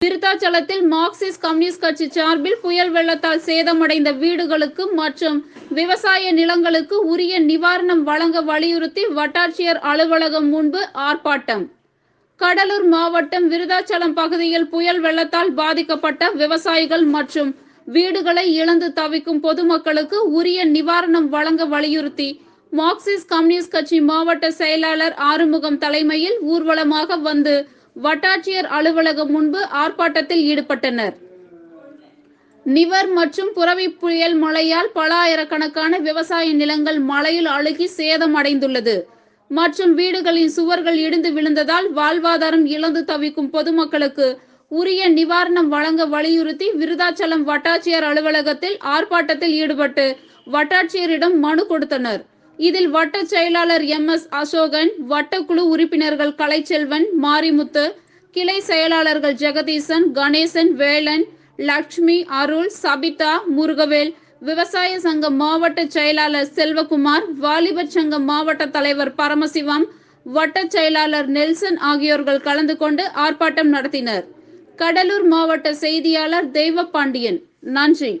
விருத்தாச்சலத்தில் Marxist communist கட்சி சார்பில் புயல் வெள்ளத்தால் சேதமடைந்த வீடுகளுக்கு மற்றும் விவசாய நிலங்களுக்கு உரிய நிவாரணம் வழங்க வலியுறுத்தி வட்டாட்சியர் அலுவலகம் முன்பு ஆர்ப்பாட்டம். கடலூர் மாவட்டம் விருதாச்சலம் பகுதியில் புயல் வெள்ளத்தால் பாதிக்கப்பட்ட விவசாயிகள் மற்றும் வீடுகளை இழந்து தவிக்கும் பொதுமக்களுக்கு உரிய நிவாரணம் வழங்க வலியுறுத்தி மார்க்சிஸ்ட் கம்யூனிஸ்ட் கட்சி மாவட்ட செயலாளர் ஆறுமுகம் தலைமையில் ஊர்வலமாக வந்து வட்டாட்சியர் அலுவலகம் முன்பு ஆர்ப்பாட்டத்தில் ஈடுபட்டனர். நிவர் மற்றும் புறவி புயல் மழையால் பல ஆயிரக்கணக்கான விவசாய நிலங்கள் மழையில் அழுகி சேதம் அடைந்துள்ளது மற்றும் வீடுகளின் சுவர்கள் இடிந்து விழுந்ததால் வாழ்வாதாரம் இழந்து தவிக்கும் பொதுமக்களுக்கு உரிய நிவாரணம் வழங்க வலியுறுத்தி விருதாச்சலம் வட்டாட்சியர் அலுவலகத்தில் ஆர்ப்பாட்டத்தில் ஈடுபட்டு வட்டாட்சியரிடம் மனு கொடுத்தனர். இதில் வட்ட செயலாளர் எம் எஸ் அசோகன் வட்டக்குழு உறுப்பினர்கள் கலைச்செல்வன் மாரிமுத்து கிளை செயலாளர்கள் ஜெகதீசன் கணேசன் வேலன் லக்ஷ்மி அருள் சபிதா முருகவேல் விவசாய சங்க மாவட்ட செயலாளர் செல்வகுமார் வாலிபர் சங்க மாவட்ட தலைவர் பரமசிவம் வட்ட செயலாளர் நெல்சன் ஆகியோர்கள் கலந்து கொண்டு ஆர்ப்பாட்டம் நடத்தினர். கடலூர் மாவட்ட செய்தியாளர் தெய்வ பாண்டியன் நன்றி.